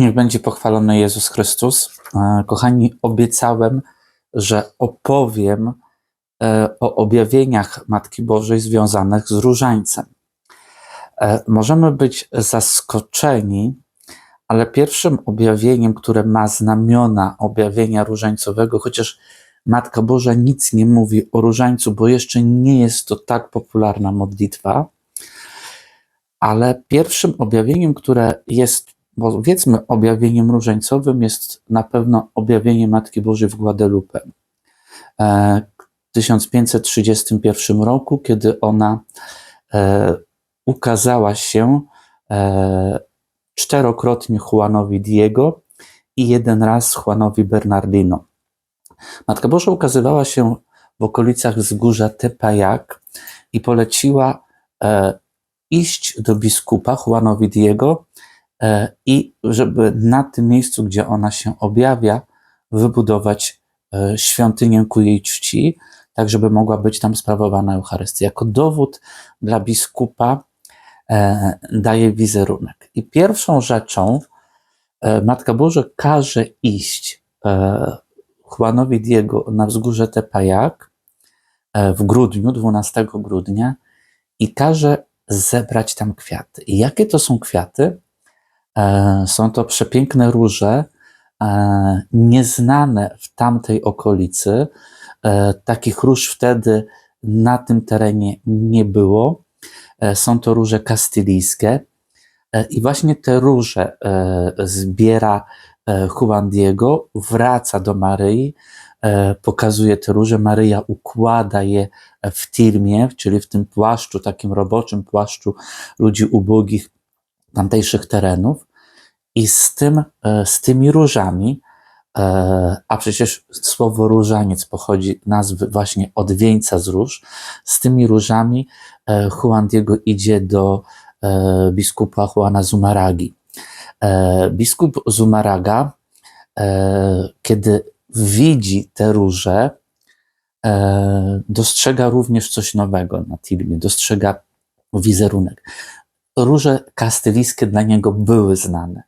Niech będzie pochwalony Jezus Chrystus. E, Kochani, obiecałem, że opowiem e, o objawieniach Matki Bożej związanych z różańcem. E, Możemy być zaskoczeni, ale pierwszym objawieniem, które ma znamiona objawienia różańcowego, chociaż Matka Boża nic nie mówi o różańcu, bo jeszcze nie jest to tak popularna modlitwa, ale pierwszym objawieniem, które jest, powiedzmy, objawieniem różańcowym, jest na pewno objawienie Matki Bożej w Guadalupe. E, W 1531 roku, kiedy ona e, ukazała się e, czterokrotnie Juanowi Diego i jeden raz Juanowi Bernardino. Matka Boża ukazywała się w okolicach wzgórza Tepayak i poleciła iść do biskupa Juanowi Diego i żeby na tym miejscu, gdzie ona się objawia, wybudować e, świątynię ku jej czci, tak żeby mogła być tam sprawowana Eucharystia. Jako dowód dla biskupa e, daje wizerunek. I pierwszą rzeczą e, Matka Boża każe iść e, Juanowi Diego na wzgórze Tepayak e, w grudniu, 12 grudnia i każe zebrać tam kwiaty. I jakie to są kwiaty? E, Są to przepiękne róże, e, nieznane w tamtej okolicy. E, Takich róż wtedy na tym terenie nie było. Są to róże kastylijskie. I właśnie te róże zbiera Juan Diego, wraca do Maryi, pokazuje te róże. Maryja układa je w tirmie, czyli w tym płaszczu, takim roboczym płaszczu ludzi ubogich tamtejszych terenów. I z, tym, e, z tymi różami, e, a przecież słowo różaniec pochodzi nazwy właśnie od wieńca z róż, z tymi różami e, Juan Diego idzie do biskupa Juana Zumaragi. Biskup Zumaraga, kiedy widzi te róże, dostrzega również coś nowego na Tilmie, dostrzega wizerunek. Róże kastylijskie dla niego były znane.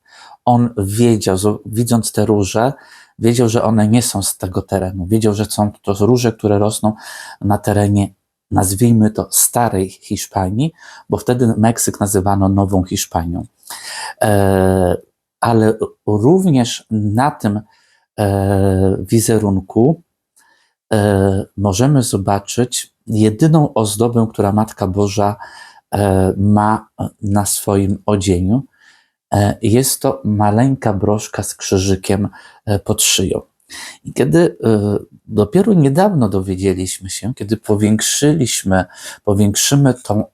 On wiedział, widząc te róże, wiedział, że one nie są z tego terenu. Wiedział, że są to róże, które rosną na terenie, nazwijmy to starej Hiszpanii, bo wtedy Meksyk nazywano Nową Hiszpanią. E, ale również na tym e, wizerunku e, możemy zobaczyć jedyną ozdobę, która Matka Boża ma na swoim odzieniu. E, Jest to maleńka broszka z krzyżykiem e, pod szyją. I kiedy e, dopiero niedawno dowiedzieliśmy się, kiedy powiększyliśmy, powiększymy tą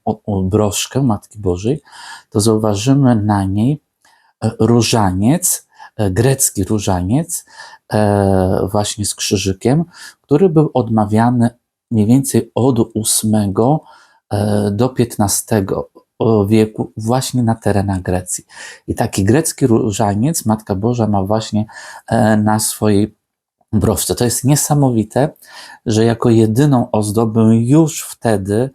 broszkę Matki Bożej, to zauważymy na niej e, różaniec, e, grecki różaniec, e, właśnie z krzyżykiem, który był odmawiany mniej więcej od e, do XV wieku właśnie na terenach Grecji. I taki grecki różaniec Matka Boża ma właśnie e, na swojej broszce. To jest niesamowite, że jako jedyną ozdobę już wtedy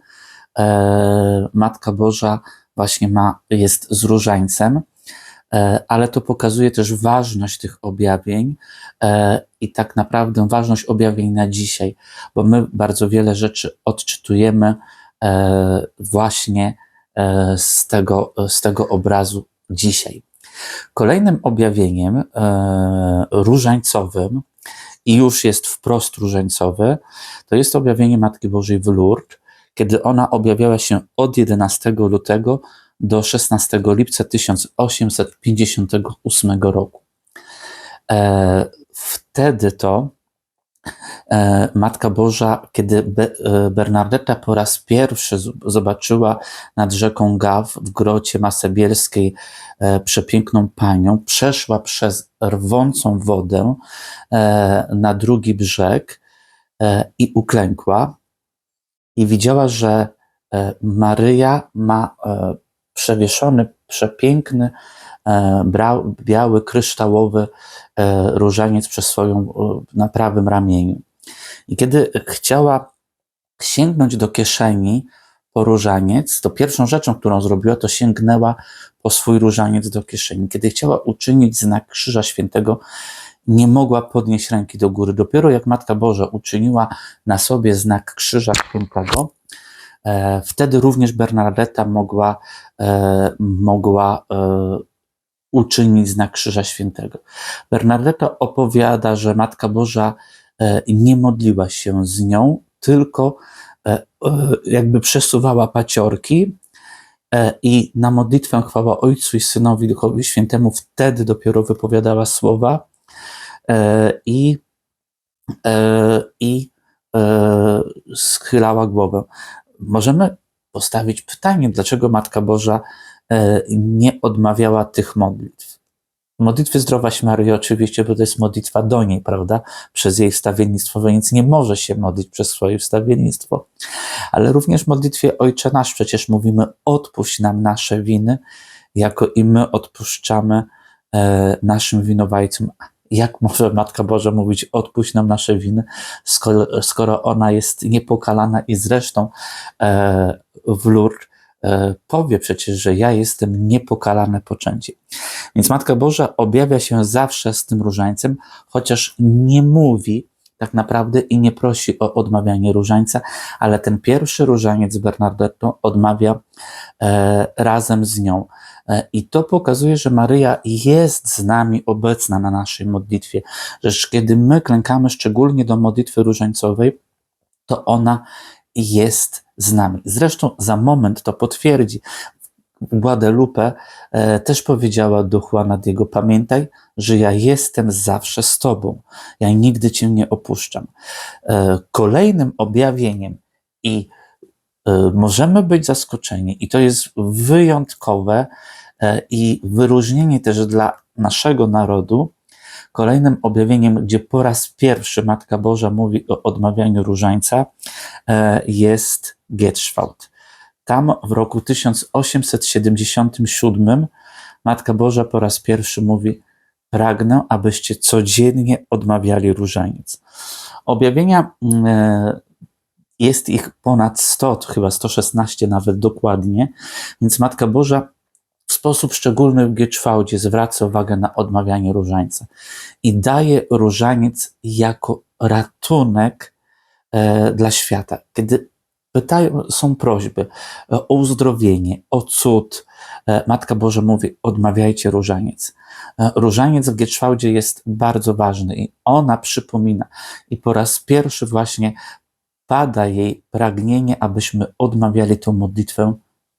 e, Matka Boża właśnie ma, jest z różańcem, e, ale to pokazuje też ważność tych objawień e, i tak naprawdę ważność objawień na dzisiaj, bo my bardzo wiele rzeczy odczytujemy e, właśnie e, z tego, z tego obrazu dzisiaj. Kolejnym objawieniem e, różańcowym, i już jest wprost różańcowe, to jest objawienie Matki Bożej w Lourdes, kiedy ona objawiała się od 11 lutego do 16 lipca 1858 roku. E, wtedy to e, Matka Boża, kiedy e, Bernardetta po raz pierwszy zobaczyła nad rzeką Gaw w grocie Masebielskiej e, przepiękną panią, przeszła przez rwącą wodę e, na drugi brzeg e, i uklękła i widziała, że e, Maryja ma e, przewieszony przepiękny e, biały, kryształowy e, różaniec przez swoją e, na prawym ramieniu. I kiedy chciała sięgnąć do kieszeni po różaniec, to pierwszą rzeczą, którą zrobiła, to sięgnęła po swój różaniec do kieszeni. Kiedy chciała uczynić znak Krzyża Świętego, nie mogła podnieść ręki do góry. Dopiero jak Matka Boża uczyniła na sobie znak Krzyża Świętego, e, wtedy również Bernadetta mogła, e, mogła uczynić znak Krzyża Świętego. Bernadetta opowiada, że Matka Boża e, nie modliła się z nią, tylko e, e, jakby przesuwała paciorki i na modlitwę chwała Ojcu i Synowi Duchowi Świętemu wtedy dopiero wypowiadała słowa i, i schylała głowę. Możemy postawić pytanie, dlaczego Matka Boża nie odmawiała tych modlitw. Modlitwy Zdrowaś Maryi oczywiście, bo to jest modlitwa do niej, prawda? Przez jej wstawiennictwo, więc nie może się modlić przez swoje wstawiennictwo. Ale również w modlitwie Ojcze Nasz przecież mówimy odpuść nam nasze winy, jako i my odpuszczamy e, naszym winowajcom. Jak może Matka Boża mówić odpuść nam nasze winy, skoro, skoro ona jest niepokalana i zresztą e, w Lourdes e, powie przecież, że ja jestem niepokalane poczęcie. Więc Matka Boża objawia się zawsze z tym różańcem, chociaż nie mówi tak naprawdę i nie prosi o odmawianie różańca, ale ten pierwszy różaniec z Bernardettą odmawia e, razem z nią. E, I to pokazuje, że Maryja jest z nami obecna na naszej modlitwie, że kiedy my klękamy szczególnie do modlitwy różańcowej, to ona jest z nami. Zresztą za moment to potwierdzi. Guadalupe e, też powiedziała do Juana Diego, pamiętaj, że ja jestem zawsze z Tobą, ja nigdy Cię nie opuszczam. E, kolejnym objawieniem i e, możemy być zaskoczeni, i to jest wyjątkowe e, i wyróżnienie też dla naszego narodu, kolejnym objawieniem, gdzie po raz pierwszy Matka Boża mówi o odmawianiu różańca, e, jest Gietrzwałt. Tam w roku 1877 Matka Boża po raz pierwszy mówi: Pragnę, abyście codziennie odmawiali różaniec. Objawienia mm, e, jest ich ponad 100, chyba 116 nawet dokładnie, więc Matka Boża sposób szczególny w Gieczwałdzie zwraca uwagę na odmawianie różańca i daje różaniec jako ratunek e, dla świata. Kiedy pytają, są prośby e, o uzdrowienie, o cud, e, Matka Boża mówi, odmawiajcie różaniec. E, Różaniec w Gieczwałdzie jest bardzo ważny i ona przypomina i po raz pierwszy właśnie pada jej pragnienie, abyśmy odmawiali tę modlitwę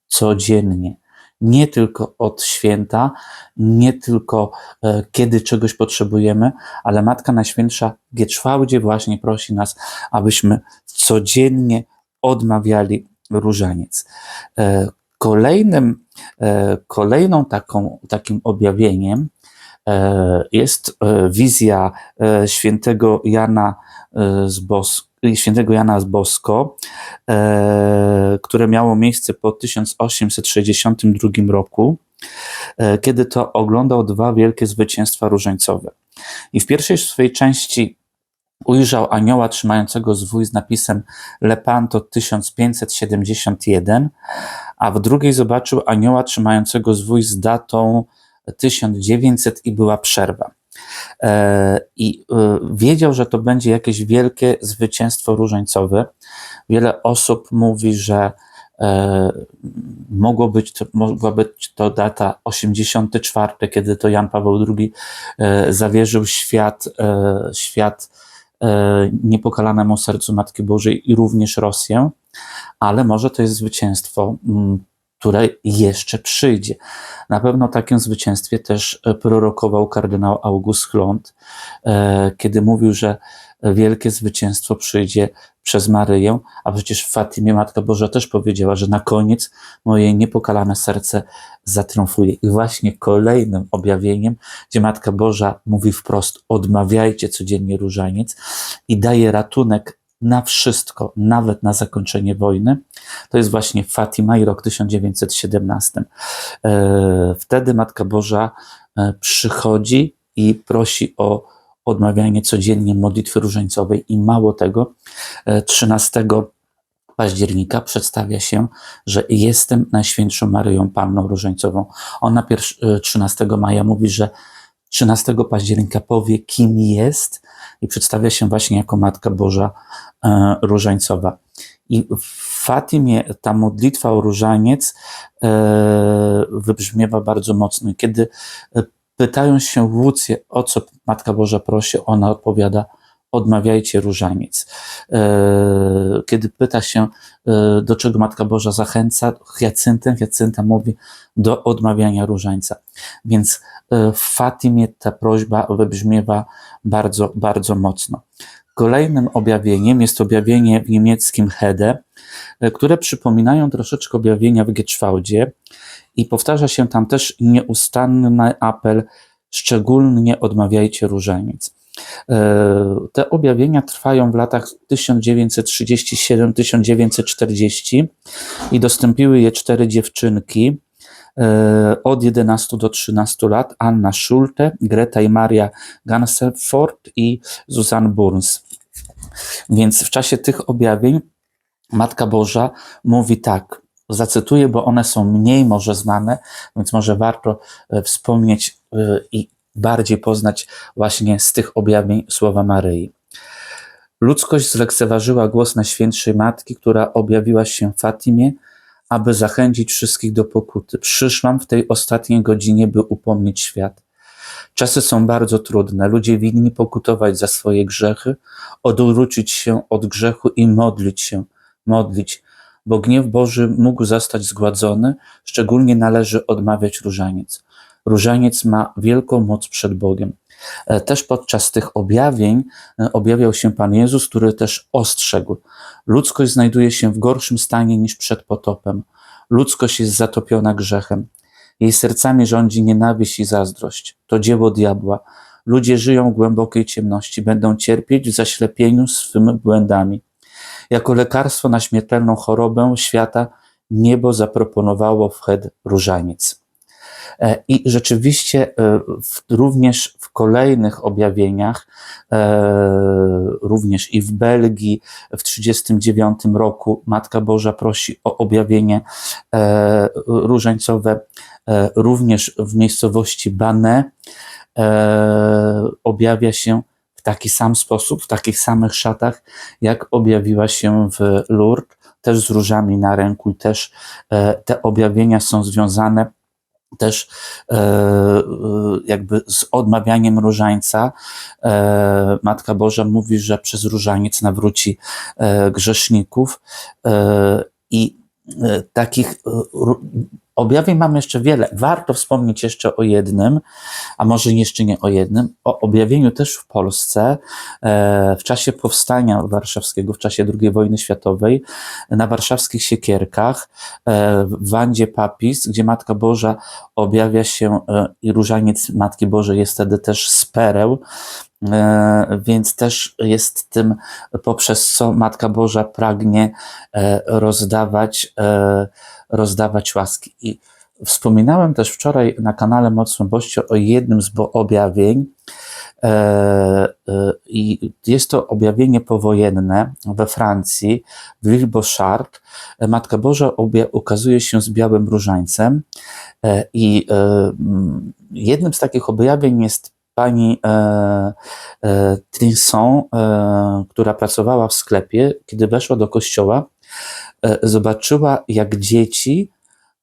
codziennie. Nie tylko od święta, nie tylko e, kiedy czegoś potrzebujemy, ale Matka Najświętsza w Gieczwałdzie właśnie prosi nas, abyśmy codziennie odmawiali różaniec. E, Kolejnym, e, kolejną taką, takim objawieniem jest wizja świętego Jana z Bos, świętego Jana z Bosko, e, które miało miejsce po 1862 roku, e, kiedy to oglądał dwa wielkie zwycięstwa różańcowe. I w pierwszej swojej części ujrzał anioła trzymającego zwój z napisem Lepanto 1571, a w drugiej zobaczył anioła trzymającego zwój z datą 1900 i była przerwa. E, I e, wiedział, że to będzie jakieś wielkie zwycięstwo różańcowe. Wiele osób mówi, że e, mogło być mogła być to data 84, kiedy to Jan Paweł II zawierzył świat, świat niepokalanemu sercu Matki Bożej i również Rosję, ale może to jest zwycięstwo, mm, które jeszcze przyjdzie. Na pewno takim zwycięstwie też e, prorokował kardynał August Hlond, e, kiedy mówił, że wielkie zwycięstwo przyjdzie przez Maryję, a przecież w Fatimie Matka Boża też powiedziała, że na koniec moje niepokalane serce zatriumfuje. I właśnie kolejnym objawieniem, gdzie Matka Boża mówi wprost, odmawiajcie codziennie różaniec i daje ratunek na wszystko, nawet na zakończenie wojny, to jest właśnie Fatima i rok 1917. E, Wtedy Matka Boża e, przychodzi i prosi o odmawianie codziennie modlitwy różańcowej i mało tego, e, 13 października przedstawia się, że jestem Najświętszą Maryją Panną Różańcową. Ona pier- 13 maja mówi, że 13 października powie, kim jest i przedstawia się właśnie jako Matka Boża e, Różańcowa. I w Fatimie ta modlitwa o różaniec e, wybrzmiewa bardzo mocno. Kiedy e, pytają się Łucję, o co Matka Boża prosi, ona odpowiada, odmawiajcie różaniec. E, Kiedy pyta się, e, do czego Matka Boża zachęca, Hyacyntę, Hyacynta mówi do odmawiania różańca. Więc e, w Fatimie ta prośba wybrzmiewa bardzo, bardzo mocno. Kolejnym objawieniem jest objawienie w niemieckim Hede, które przypominają troszeczkę objawienia w Gieczwałdzie i powtarza się tam też nieustanny apel, szczególnie odmawiajcie różaniec. E, Te objawienia trwają w latach 1937-1940 i dostąpiły je cztery dziewczynki e, od 11 do 13 lat, Anna Schulte, Greta i Maria Ganserford i Susanne Burns. Więc w czasie tych objawień Matka Boża mówi tak, zacytuję, bo one są mniej może znane, więc może warto e, wspomnieć i bardziej poznać właśnie z tych objawień słowa Maryi. Ludzkość zlekceważyła głos Najświętszej Matki, która objawiła się w Fatimie, aby zachęcić wszystkich do pokuty. Przyszłam w tej ostatniej godzinie, by upomnieć świat. Czasy są bardzo trudne. Ludzie winni pokutować za swoje grzechy, odwrócić się od grzechu i modlić się, modlić, bo gniew Boży mógł zostać zgładzony, szczególnie należy odmawiać różaniec. Różaniec ma wielką moc przed Bogiem. E, Też podczas tych objawień e, objawiał się Pan Jezus, który też ostrzegł. Ludzkość znajduje się w gorszym stanie niż przed potopem. Ludzkość jest zatopiona grzechem. Jej sercami rządzi nienawiść i zazdrość. To dzieło diabła. Ludzie żyją w głębokiej ciemności, będą cierpieć w zaślepieniu swymi błędami. Jako lekarstwo na śmiertelną chorobę świata niebo zaproponowało wched różaniec. E, I rzeczywiście e, w, również w kolejnych objawieniach, e, również i w Belgii w 1939 roku Matka Boża prosi o objawienie różańcowe, również w miejscowości Bane objawia się w taki sam sposób, w takich samych szatach, jak objawiła się w Lourdes, też z różami na ręku i też te objawienia są związane też e, e, jakby z odmawianiem różańca. E, Matka Boża mówi, że przez różaniec nawróci e, grzeszników e, i e, takich e, objawień mamy jeszcze wiele. Warto wspomnieć jeszcze o jednym, a może jeszcze nie o jednym, o objawieniu też w Polsce e, w czasie powstania warszawskiego, w czasie II wojny światowej, na warszawskich siekierkach e, w Wandzie Papis, gdzie Matka Boża objawia się e, i różaniec Matki Bożej jest wtedy też z pereł, więc też jest tym, poprzez co Matka Boża pragnie e, rozdawać, e, rozdawać łaski. I wspominałem też wczoraj na kanale Mocno Boście o jednym z objawień, E, e, I jest to objawienie powojenne we Francji, w L'Île Bochart. Matka Boża ukazuje się z białym różańcem. E, I e, jednym z takich objawień jest pani e, e, Trinson, e, która pracowała w sklepie. Kiedy weszła do kościoła, e, zobaczyła, jak dzieci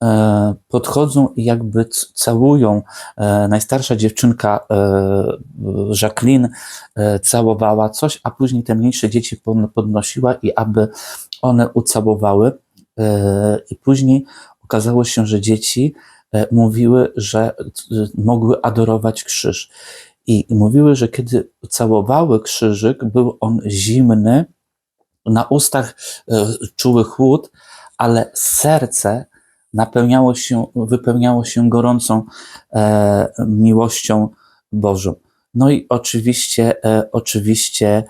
e, podchodzą i jakby całują. E, Najstarsza dziewczynka, e, Jacqueline, e, całowała coś, a później te mniejsze dzieci podnosiła i aby one ucałowały. E, I później okazało się, że dzieci mówiły, że e, mogły adorować krzyż. I mówiły, że kiedy całowały krzyżyk, był on zimny, na ustach e, czuły chłód, ale serce napełniało się, wypełniało się gorącą e, miłością Bożą. No i oczywiście, e, oczywiście e,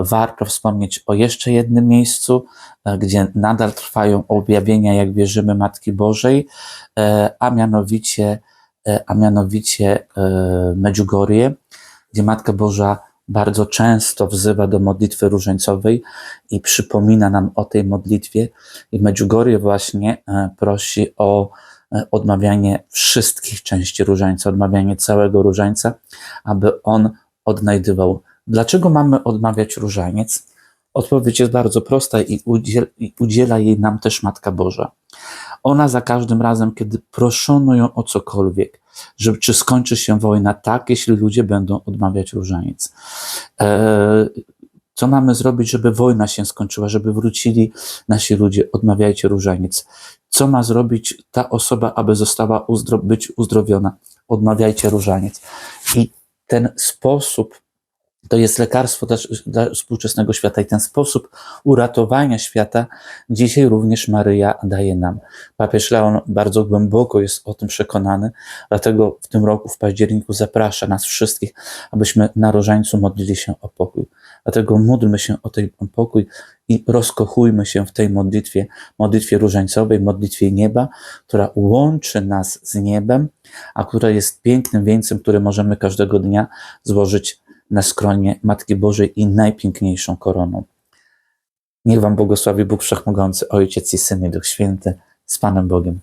warto wspomnieć o jeszcze jednym miejscu, e, gdzie nadal trwają objawienia, jak wierzymy, Matki Bożej, e, a mianowicie, e, a mianowicie e, Medjugorje, gdzie Matka Boża bardzo często wzywa do modlitwy różańcowej i przypomina nam o tej modlitwie. I Medjugorje właśnie e, prosi o e, odmawianie wszystkich części różańca, odmawianie całego różańca, aby on odnajdywał. Dlaczego mamy odmawiać różaniec? Odpowiedź jest bardzo prosta i udziel, i udziela jej nam też Matka Boża. Ona za każdym razem, kiedy proszono ją o cokolwiek, że czy skończy się wojna, tak, jeśli ludzie będą odmawiać różaniec. E, co mamy zrobić, żeby wojna się skończyła, żeby wrócili nasi ludzie, odmawiajcie różaniec. Co ma zrobić ta osoba, aby została uzdro być uzdrowiona? Odmawiajcie różaniec. I ten sposób to jest lekarstwo dla, dla współczesnego świata i ten sposób uratowania świata dzisiaj również Maryja daje nam. Papież Leon bardzo głęboko jest o tym przekonany, dlatego w tym roku, w październiku, zaprasza nas wszystkich, abyśmy na różańcu modlili się o pokój. Dlatego módlmy się o ten pokój i rozkochujmy się w tej modlitwie, modlitwie różańcowej, modlitwie nieba, która łączy nas z niebem, a która jest pięknym wieńcem, który możemy każdego dnia złożyć na skronie Matki Bożej i najpiękniejszą koroną. Niech Wam błogosławi Bóg Wszechmogący, Ojciec i Syn i Duch Święty, z Panem Bogiem.